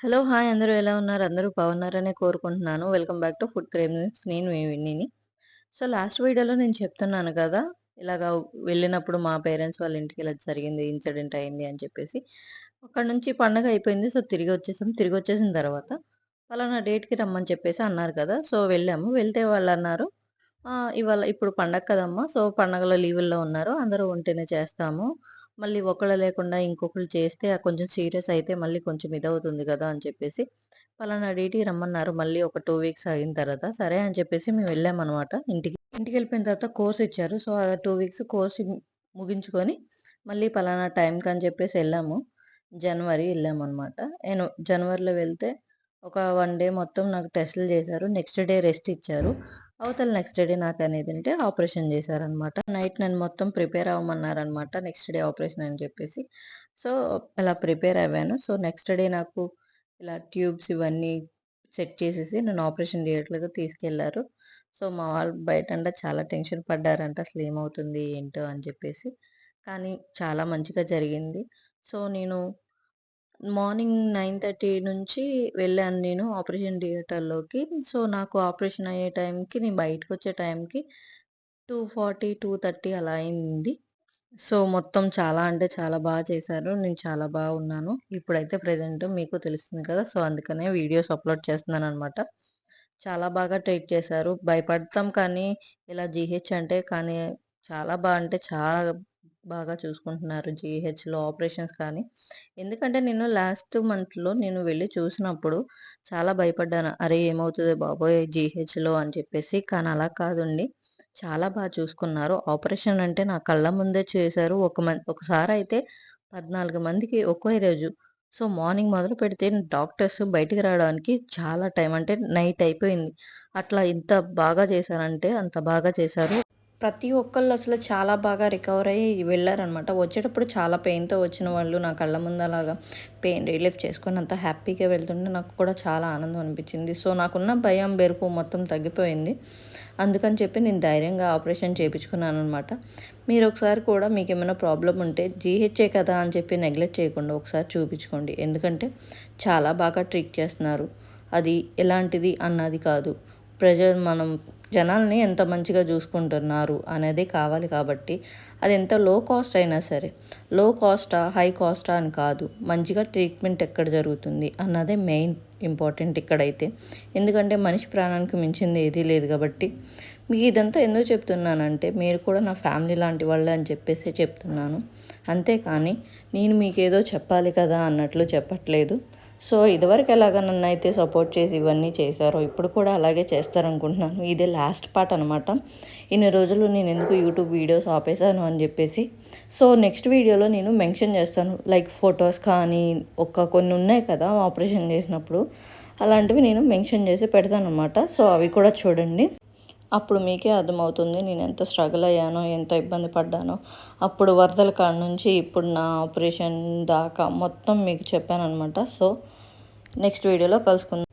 Hello! Hi! అందరూ ఎలా ఉన్నారు? అందరూ బాగున్నారనే కోరుకుంటున్నాను. Welcome back to food creams నేను విన్నీని. సో, లాస్ట్ వీడియోలో నేను చెప్తున్నాను కదా! ఇలాగా వెళ్ళినప్పుడు మా పేరెంట్స్ వాళ్ళ ఇంటికి ఇలా జరిగింది, ఇన్సిడెంట్ అయింది అని చెప్పేసి. అక్కడి నుంచి పండగ అయిపోయింది. సో, తిరిగి వచ్చేసాం. తిరిగి వచ్చేసిన తర్వాత పలానా డేట్‌కి రమ్మని చెప్పేసి అన్నారు కదా! సో, వెళ్ళాము. వెళ్తే వాళ్ళు అన్నారు ఇవాళ ఇప్పుడు పండగ కదమ్మా! సో, పండగలో లీవుల్లో ఉన్నారు. అందరూ ఉంటేనే చేస్తాము. మళ్ళీ ఒకళ్ళు లేకుండా ఇంకొకళ్ళు చేస్తే కొంచెం సీరియస్ అయితే మళ్ళీ కొంచెం ఇదవుతుంది కదా అని చెప్పేసి పలానా డేట్‌కి రమ్మన్నారు. మళ్ళీ ఒక టూ వీక్స్ అయిన తర్వాత సరే అని చెప్పేసి మేము వెళ్ళామన్నమాట ఇంటికి. ఇంటికి వెళ్ళిపోయిన తర్వాత కోర్స్ ఇచ్చారు. సో, ఆ టూ వీక్స్ కోర్స్ ముగించుకొని మళ్ళీ పలానా టైంకి అని చెప్పేసి వెళ్ళాము జనవరి ఎళ్ళామనమాట. నేను జనవరిలో వెళ్తే ఒక వన్ డే మొత్తం నాకు టెస్టులు చేశారు. నెక్స్ట్ డే రెస్ట్ ఇచ్చారు. అవతల నెక్స్ట్ డే నాకు అనేది అంటే ఆపరేషన్ చేశారనమాట. నైట్ నన్ను మొత్తం ప్రిపేర్ అవ్వమన్నారనమాట. నెక్స్ట్ డే ఆపరేషన్ అని చెప్పేసి. సో, అలా ప్రిపేర్ అయ్యాను సో, నెక్స్ట్ డే నాకు ఇలా ట్యూబ్స్ ఇవన్నీ సెట్ చేసేసి నన్ను ఆపరేషన్ థియేటర్లకు తీసుకెళ్ళారు. సో, మా వాళ్ళు బయట అంటే చాలా టెన్షన్ పడ్డారంట. అసలు ఏమవుతుంది? ఏంటో అని చెప్పేసి. కానీ చాలా మంచిగా జరిగింది. సో, నేను మార్నింగ్ 9:30 నుంచి వెళ్ళాను నేను ఆపరేషన్ థియేటర్‌లోకి. సో, నాకు ఆపరేషన్ అయ్యే టైంకి నేను బయటకొచ్చే టైంకి 2:40, 2:30 అలా అయింది. సో, మొత్తం చాలా అంటే చాలా బాగా చేశారు. నేను చాలా బాగున్నాను. ఇప్పుడైతే ప్రజెంట్ మీకు తెలుస్తుంది కదా! సో, అందుకనే వీడియోస్ అప్‌లోడ్ చేస్తున్నాను అనమాట చాలా బాగా ట్రీట్ చేశారు. భయపడతాం కానీ ఇలా జీహెచ్ అంటే కానీ చాలా బాగా అంటే చాలా బాగా చూసుకుంటున్నారు జీహెచ్‌లో ఆపరేషన్స్ కానీ. ఎందుకంటే నేను లాస్ట్ మంత్‌లో నేను వెళ్ళి చూసినప్పుడు చాలా భయపడ్డాను. అరే! ఏమవుతుంది బాబోయ్! జీహెచ్‌లో అని చెప్పేసి. కానీ అలా కాదండి. చాలా బాగా చూసుకున్నారు. ఆపరేషన్ అంటే నా కళ్ళ ముందే చేశారు. ఒక మంత్ ఒకసారి అయితే పద్నాలుగు మందికి ఒకే రోజు. సో, మార్నింగ్ మొదలు పెడితే డాక్టర్స్ బయటికి రావడానికి చాలా టైం అంటే నైట్ అయిపోయింది. అట్లా ఇంత బాగా చేశారంటే అంత బాగా చేశారు. ప్రతి ఒక్కళ్ళు అసలు చాలా బాగా రికవర్ అయ్యి వెళ్ళారనమాట వచ్చేటప్పుడు చాలా పెయిన్‌తో వచ్చిన వాళ్ళు నా కళ్ళ ముందు అలాగా పెయిన్ రిలీఫ్ చేసుకొని అంత హ్యాపీగా వెళ్తుంటే నాకు కూడా చాలా ఆనందం అనిపించింది. సో, నాకున్న భయం, బెరుపు మొత్తం తగ్గిపోయింది. అందుకని చెప్పి నేను ధైర్యంగా ఆపరేషన్ చేపించుకున్నాననమాట. మీరు ఒకసారి కూడా మీకేమైనా ప్రాబ్లం ఉంటే జీహెచ్ఏ కదా అని చెప్పి నెగ్లెక్ట్ చేయకుండా ఒకసారి చూపించుకోండి. ఎందుకంటే చాలా బాగా ట్రీట్ చేస్తున్నారు. అది ఎలాంటిది అన్నది కాదు. ప్రెజర్ మనం జనాల్ని ఎంత మంచిగా చూసుకుంటున్నారు అనేది కావాలి కాబట్టి అది ఎంత లో కాస్ట్ అయినా సరే. లో కాస్టా హై కాస్టా అని కాదు. మంచిగా ట్రీట్మెంట్ ఎక్కడ జరుగుతుంది అన్నదే మెయిన్ ఇంపార్టెంట్ ఇక్కడైతే. ఎందుకంటే మనిషి ప్రాణానికి మించింది ఏదీ లేదు కాబట్టి. మీకు ఇదంతా ఎందుకు చెప్తున్నానంటే మీరు కూడా నా ఫ్యామిలీ లాంటి వాళ్ళే అని చెప్పేసి చెప్తున్నాను. అంతేకాని నేను మీకు ఏదో చెప్పాలి కదా అన్నట్లు చెప్పట్లేదు. సో ఇదివరకు ఎలాగ నన్ను అయితే సపోర్ట్ చేసి ఇవన్నీ చేశారో ఇప్పుడు కూడా అలాగే చేస్తారనుకుంటున్నాను. ఇదే లాస్ట్ పార్ట్ అనమాట ఇన్ని రోజులు నేను ఎందుకు యూట్యూబ్ వీడియోస్ ఆపేశాను అని చెప్పేసి. సో నెక్స్ట్ వీడియోలో నేను మెన్షన్ చేస్తాను. లైక్ ఫొటోస్ కానీ ఒక కొన్ని ఉన్నాయి కదా ఆపరేషన్ చేసినప్పుడు. అలాంటివి నేను మెన్షన్ చేసి పెడతాను అనమాట సో అవి కూడా చూడండి. అప్పుడు మీకే అర్థమవుతుంది నేను ఎంత స్ట్రగుల్ అయ్యానో ఎంత ఇబ్బంది పడ్డానో. అప్పుడు వరదల కాడ నుంచి ఇప్పుడు నా ఆపరేషన్ దాకా మొత్తం మీకు చెప్పాను అనమాట సో నెక్స్ట్ వీడియోలో కలుసుకుందాం.